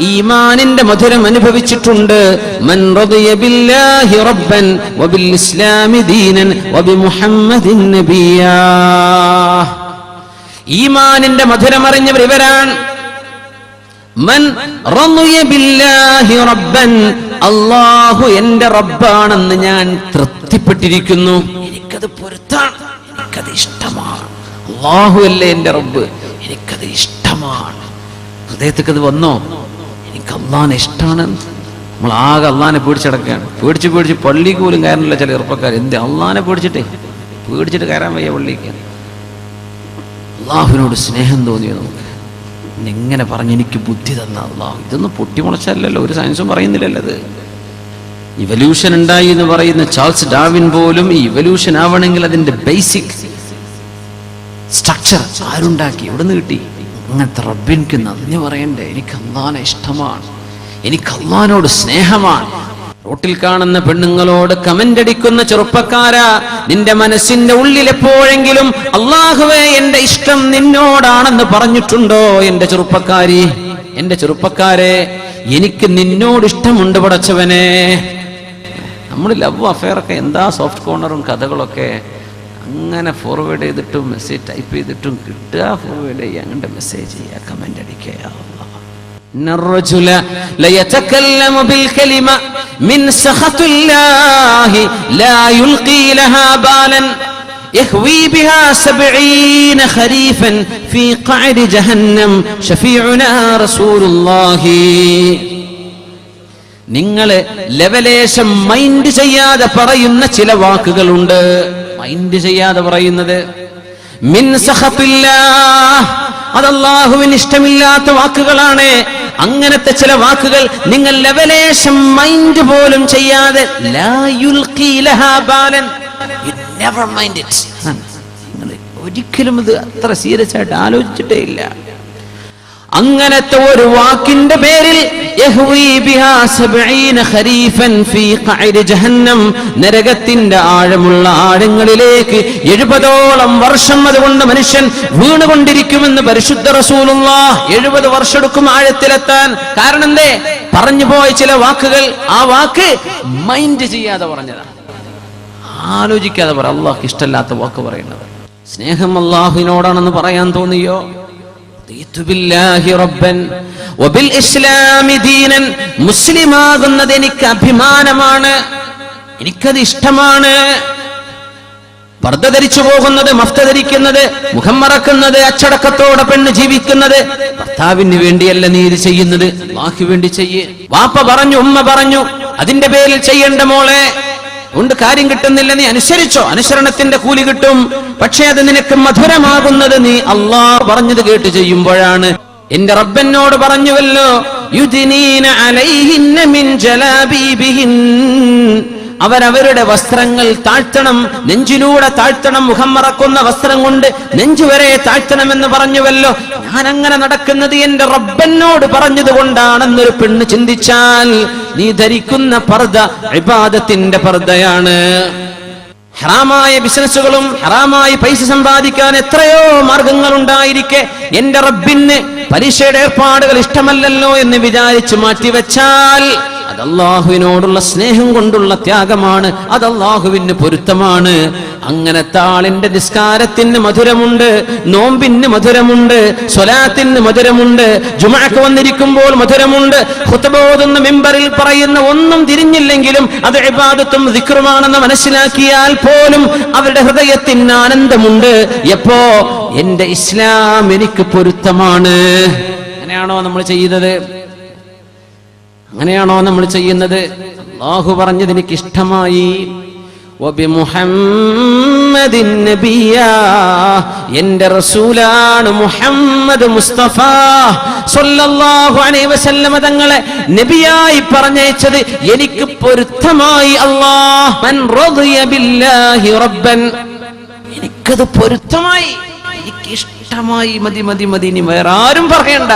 ഈമാനിന്റെ മധുരം അനുഭവിച്ചിട്ടുണ്ട്. മൻ ബില്ലാഹി റബ്ബൻ വബിൽ ഇസ്ലാമി ദീനൻ വബി മുഹമ്മദിൻ ഈമാനിന്റെ മധുരം അറിഞ്ഞവർ ഇവരാണ് അള്ളാഹു എന്റെ റബ്ബാണെന്ന് ഞാൻ തൃപ്തിപ്പെട്ടിരിക്കുന്നു. എനിക്കത് പൊരുത്താണ്. എനിക്കത് ഇഷ്ടമാണ്. അള്ളാഹു അല്ലേ എന്റെ റബ്ബ്? എനിക്കത് ഇഷ്ടം ഇഷ്ടമാണ് ഹൃദയത്തേക്ക് വന്നോ? എനിക്ക് അള്ളാഹാനെ ഇഷ്ടമാണ് നമ്മൾ ആകെ അള്ളാഹാനെ പേടിച്ചടക്കുകയാണ് പേടിച്ച് പേടിച്ച് പള്ളിക്ക് പോലും കയറാനില്ല ചില ചെറുപ്പക്കാർ. എന്ത് അള്ളാഹാനെ പേടിച്ചിട്ടേ? പേടിച്ചിട്ട് കയറാൻ വയ്യ പള്ളിക്ക്. അള്ളാഹുവിനോട് സ്നേഹം തോന്നിയോ നമുക്ക്? എങ്ങനെ പറഞ്ഞ് എനിക്ക് ബുദ്ധി തന്ന അള്ളാഹു. ഇതൊന്നും പൊട്ടിമുളച്ചല്ലല്ലോ. ഒരു സയൻസും പറയുന്നില്ലല്ലോ അത് ഇവല്യൂഷൻ ഉണ്ടായി എന്ന് പറയുന്ന ചാൾസ് ഡാവിൻ പോലും ഈ ഇവല്യൂഷൻ ആവണമെങ്കിൽ അതിന്റെ ബേസിക് സ്ട്രക്ചർ ആരുണ്ടാക്കി? എവിടെ നിന്ന് കിട്ടി? അങ്ങനത്തെ റബ്ബിൻക്ക് നന്ദി പറയണ്ടേ? എനിക്ക് അള്ളാനെ ഇഷ്ടമാണ്. എനിക്ക് അള്ളഹാനോട് സ്നേഹമാണ്. റോട്ടിൽ കാണുന്ന പെണ്ണുങ്ങളോട് കമന്റ് അടിക്കുന്ന ചെറുപ്പക്കാരാ. നിന്റെ മനസ്സിന്റെ ഉള്ളിൽ എപ്പോഴെങ്കിലും അള്ളാഹുവേ എന്റെ ഇഷ്ടം നിന്നോടാണെന്ന് പറഞ്ഞിട്ടുണ്ടോ? എന്റെ ചെറുപ്പക്കാരി. എന്റെ ചെറുപ്പക്കാരെ എനിക്ക് നിന്നോട് ഇഷ്ടമുണ്ട് പടച്ചവനെ. നമ്മൾ ലവ് അഫെയർ ഒക്കെ എന്താ സോഫ്റ്റ് കോർണറും കഥകളൊക്കെ അങ്ങനെ ഫോർവേഡ് ചെയ്തിട്ടും മെസ്സേജ് ടൈപ്പ് ചെയ്തിട്ടും കിട്ടുക ഫോർവേഡ് ചെയ്യുക അങ്ങോട്ട് മെസ്സേജ് ചെയ്യുക കമന്റ് അടിക്കുക യാ അല്ലാ. إن الرجل ليتكلم بالكلمة من سخط الله لا يلقي لها بالا يهوي بها سبعين خريفا في قعر جهنم شفيعنا رسول الله നിങ്ങൾ ലെവലേശം മൈൻഡ് ചെയ്യാതെ പറയുന്ന ചില വാക്കുകളുണ്ട് മൈൻഡ് ചെയ്യാതെ പറയുന്നത്. മിൻ അതല്ലാഹുവിന് ഇഷ്ടമില്ലാത്ത വാക്കുകളാണ്. അങ്ങനത്തെ ചില വാക്കുകൾ നിങ്ങൾ ലെവലേശം മൈൻഡ് പോലും ചെയ്യാതെ. ഒരിക്കലും ഇത് അത്ര സീരിയസ് ആയിട്ട് ആലോചിച്ചിട്ടേ ഇല്ല. അങ്ങനത്തെ ഒരു വാക്കിന്റെ പേരിൽ നരകത്തിന്റെ ആഴമുള്ള ആഴങ്ങളിലേക്ക് എഴുപതോളം വർഷം അതുകൊണ്ട് മനുഷ്യൻ വീണുകൊണ്ടിരിക്കുമെന്ന് പരിശുദ്ധ റസൂലുള്ള എഴുപത് വർഷം എടുക്കും ആഴത്തിലെത്താൻ. കാരണം എന്തേ? പറഞ്ഞു പോയ ചില വാക്കുകൾ ആ വാക്ക് മൈൻഡ് ചെയ്യാതെ പറഞ്ഞതാണ്. ആലോചിക്കാതെ പറ അള്ളാഹ് ഇഷ്ടമല്ലാത്ത വാക്ക് പറയുന്നത് സ്നേഹം അള്ളാഹുവിനോടാണെന്ന് പറയാൻ തോന്നിയോ? മുസ്ലിമാകുന്നത് എനിക്ക് അഭിമാനമാണ് എനിക്കത് ഇഷ്ടമാണ്. പർദ്ദ ധരിച്ചു പോകുന്നത് മഫ്ത ധരിക്കുന്നത് മുഖം മറക്കുന്നത് അച്ചടക്കത്തോടെ പെണ്ണ് ജീവിക്കുന്നത് ഭർത്താവിന് വേണ്ടിയല്ല നീ ഇത് ചെയ്യുന്നത്. വാക്ക് വേണ്ടി ചെയ്യേ. വാപ്പ പറഞ്ഞു ഉമ്മ പറഞ്ഞു അതിന്റെ പേരിൽ ചെയ്യേണ്ട മോളെ. കൊണ്ട് കാര്യം കിട്ടുന്നില്ല നീ അനുസരിച്ചോ. അനുസരണത്തിന്റെ കൂലി കിട്ടും. പക്ഷേ അത് നിനക്ക് മധുരമാകുന്നത് നീ അള്ളാഹ് പറഞ്ഞത് കേട്ട് ചെയ്യുമ്പോഴാണ്. എന്റെ റബ്ബനോട് പറഞ്ഞുവല്ലോ അലൈഹിന്ന മിൻ അവരവരുടെ വസ്ത്രങ്ങൾ താഴ്ത്തണം നെഞ്ചിലൂടെ താഴ്ത്തണം മുഖം മറക്കുന്ന വസ്ത്രം കൊണ്ട് നെഞ്ചുവരെ താഴ്ത്തണമെന്ന് പറഞ്ഞുവല്ലോ. ഞാൻ അങ്ങനെ നടക്കുന്നത് എന്റെ റബ്ബനോട് പറഞ്ഞതുകൊണ്ടാണെന്നൊരു പെണ്ണ് ചിന്തിച്ചാൽ നീ ധരിക്കുന്ന പർദ്ദ വിവാദത്തിന്റെ പർദ്ദയാണ്. ഹറാമായ ബിസിനസ്സുകളും ഹറാമായി പൈസ സമ്പാദിക്കാൻ എത്രയോ മാർഗങ്ങൾ ഉണ്ടായിരിക്കെ എന്റെ റബ്ബിന് പരീക്ഷയുടെ ഏർപ്പാടുകൾ ഇഷ്ടമല്ലല്ലോ എന്ന് വിചാരിച്ചു മാറ്റിവെച്ചാൽ അത് സ്നേഹം കൊണ്ടുള്ള ത്യാഗമാണ് അത് പൊരുത്തമാണ്. അങ്ങനത്തെ ആളിന്റെ നിസ്കാരത്തിന് മധുരമുണ്ട് നോമ്പിന് മധുരമുണ്ട് സ്വലാത്തിന് മധുരമുണ്ട് ജുമാക്ക് വന്നിരിക്കുമ്പോൾ മധുരമുണ്ട്. ഹുത്തബോധുന്ന മെമ്പറിൽ പറയുന്ന ഒന്നും തിരിഞ്ഞില്ലെങ്കിലും അത് ഇബാദത്തും ദിക്റുമാണെന്ന് മനസ്സിലാക്കിയാൽ പോലും അവരുടെ ഹൃദയത്തിന് ആനന്ദമുണ്ട്. എപ്പോ? എന്റെ ഇസ്ലാം എനിക്ക് പൊരുത്തമാണ്. അങ്ങനെയാണോ നമ്മൾ ചെയ്യുന്നത്? അങ്ങനെയാണോ നമ്മൾ ചെയ്യുന്നത്? അള്ളാഹു പറഞ്ഞത് എനിക്ക് ഇഷ്ടമായി വബിമുഹമ്മദിൻ നബിയാ. എന്റെ റസൂലാണ് മുഹമ്മദ് മുസ്തഫ. സല്ലല്ലാഹു അലൈഹി വസല്ലമ തങ്ങളെ നബിയായി പറഞ്ഞയച്ചത് എനിക്ക് പൊരുത്തമായി ബില്ലാഹി റബ്ബൻ. എനിക്കത് പൊരുത്തമായി. എനിക്ക് ഇഷ്ടമായി. മതി മതി മതി. ഇനി വേറെ ആരും പറയണ്ട.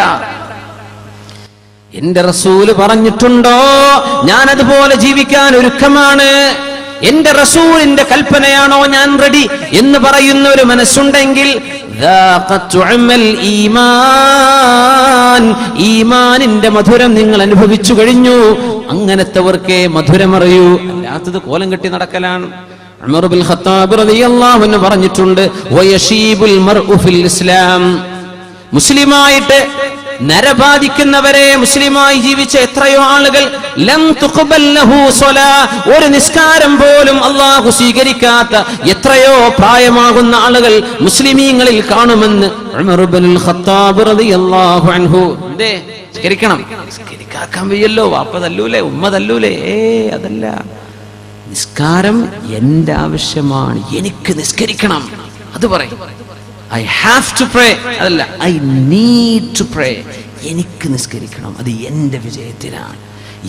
എന്റെ റസൂൽ പറഞ്ഞിട്ടുണ്ടോ? ഞാനതുപോലെ ജീവിക്കാൻ ഒരുക്കമാണ്. എന്റെ റസൂലിന്റെ കൽപ്പനയാണോ ഞാൻ റെഡി എന്ന് പറയുന്ന ഒരു മനസ്സുണ്ടെങ്കിൽ ഈമാനിന്റെ മധുരം നിങ്ങൾ അനുഭവിച്ചു കഴിഞ്ഞു. അങ്ങനത്തെവർക്കേ മധുരമറിയൂ. അല്ലാത്തത് കോലം കെട്ടി നടക്കലാണ്. പറഞ്ഞിട്ടുണ്ട് മുസ്ലിമായിട്ട് നരബാധിക്കുന്നവരെ മുസ്ലിമായി ജീവിച്ച എത്രയോ ആളുകൾ ലം ഒരു നിസ്കാരം പോലും അള്ളാഹു സ്വീകരിക്കാത്ത എത്രയോ പ്രായമാകുന്ന ആളുകൾ മുസ്ലിമീങ്ങളിൽ കാണുമെന്ന് വയ്യല്ലോ. വാപ്പ തല്ലൂലേ ഉമ്മ തല്ലൂലേ. ഏ അതല്ല. നിസ്കാരം എന്റെ ആവശ്യമാണ്. എനിക്ക് നിസ്കരിക്കണം. അത് പറയും. ഐ ഹാവ് ടു പ്രേ അതല്ല ഐ നീഡ് ടു പ്രേ എനിക്ക് നിസ്കരിക്കണം. അത് എന്റെ വിജയത്തിനാണ്.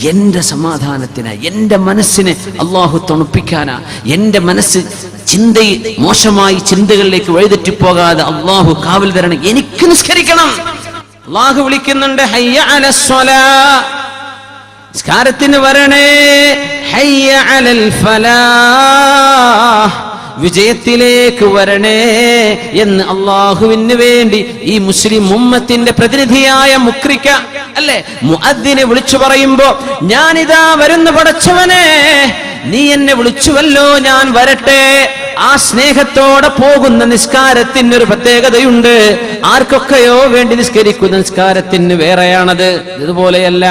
എന്റെ സമാധാനത്തിന്. എന്റെ മനസ്സിനെ അള്ളാഹു തണുപ്പിക്കാനാ. എന്റെ മനസ്സ് ചിന്തയിൽ മോശമായി ചിന്തകളിലേക്ക് വഴിതെറ്റിപ്പോകാതെ അള്ളാഹു കാവൽ തരണം. എനിക്ക് നിസ്കരിക്കണം. അള്ളാഹു വിളിക്കുന്നുണ്ട് ഹയ്യ നിസ്കാരത്തിന് വരണേ. ഹയ്യ അലൽ ഫലാഹ് വിജയത്തിലേക്ക് വരണേ എന്ന് അള്ളാഹുവിന് വേണ്ടി ഈ മുസ്ലിം ഉമ്മത്തിന്റെ പ്രതിനിധിയായ മുക്രിക്ക അല്ലെ? മുഅദ്ദിനെ വിളിച്ചു പറയുമ്പോ ഞാനിതാ വരുന്ന പടച്ചവനെ നീ എന്നെ വിളിച്ചുവല്ലോ ഞാൻ വരട്ടെ. ആ സ്നേഹത്തോടെ പോകുന്ന നിസ്കാരത്തിന് ഒരു പ്രത്യേകതയുണ്ട്. ആർക്കൊക്കെയോ വേണ്ടി നിസ്കരിക്കുന്ന നിസ്കാരത്തിന് വേറെയാണത്. ഇതുപോലെയല്ല.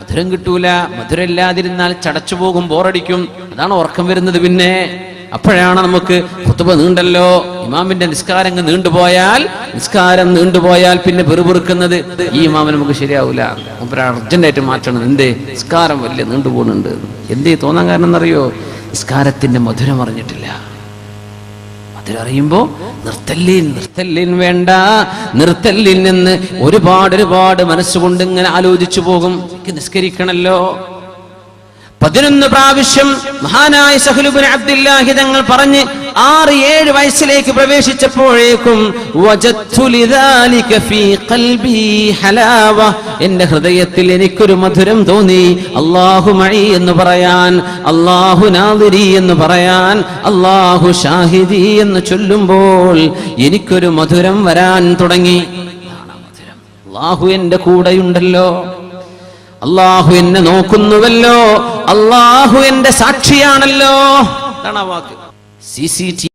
മധുരം കിട്ടൂല. മധുരമില്ലാതിരുന്നാൽ ചടച്ചു പോകും ബോറടിക്കും. അതാണ് ഉറക്കം വരുന്നത് പിന്നെ. അപ്പോഴാണ് നമുക്ക് കുത്തുബ നീണ്ടല്ലോ. ഇമാമിന്റെ നിസ്കാരം നീണ്ടുപോയാൽ നിസ്കാരം നീണ്ടുപോയാൽ പിന്നെ വെറുപെറുക്കുന്നത് ഈ ഇമാമിന് നമുക്ക് ശരിയാവില്ല ശരിയാവൂല അർജന്റായിട്ട് മാറ്റണം. എന്തേ? നിസ്കാരം വലിയ നീണ്ടുപോകുന്നുണ്ട്. എന്തേ തോന്നാൻ കാരണം എന്നറിയോ? നിസ്കാരത്തിന്റെ മധുരം അറിഞ്ഞിട്ടില്ല. അതിലറിയുമ്പോ നിർത്തല്ലിൻ നിർത്തല്ലിൻ വേണ്ട. നിർത്തല്ലിൻ എന്ന് ഒരുപാട് ഒരുപാട് മനസ്സുകൊണ്ട് ഇങ്ങനെ ആലോചിച്ചു പോകും. നിസ്കരിക്കണല്ലോ. പതിനൊന്ന് പ്രാവശ്യം മഹാനായ സഹലുബിൻ അബ്ദുല്ലാഹി തങ്ങൾ പറഞ്ഞ് ആറ് ഏഴ് വയസ്സിലേക്ക് പ്രവേശിച്ചപ്പോഴേക്കും എന്റെ ഹൃദയത്തിൽ എനിക്കൊരു മധുരം തോന്നി. അള്ളാഹു മഴി എന്ന് പറയാൻ അള്ളാഹു നാദിരി എന്ന് പറയാൻ അള്ളാഹു ഷാഹിദി എന്ന് ചൊല്ലുമ്പോൾ എനിക്കൊരു മധുരം വരാൻ തുടങ്ങി. അള്ളാഹു എന്റെ കൂടെയുണ്ടല്ലോ. അള്ളാഹു എന്നെ നോക്കുന്നുവല്ലോ. അള്ളാഹു എന്റെ സാക്ഷിയാണല്ലോ. വാക്ക്. C C T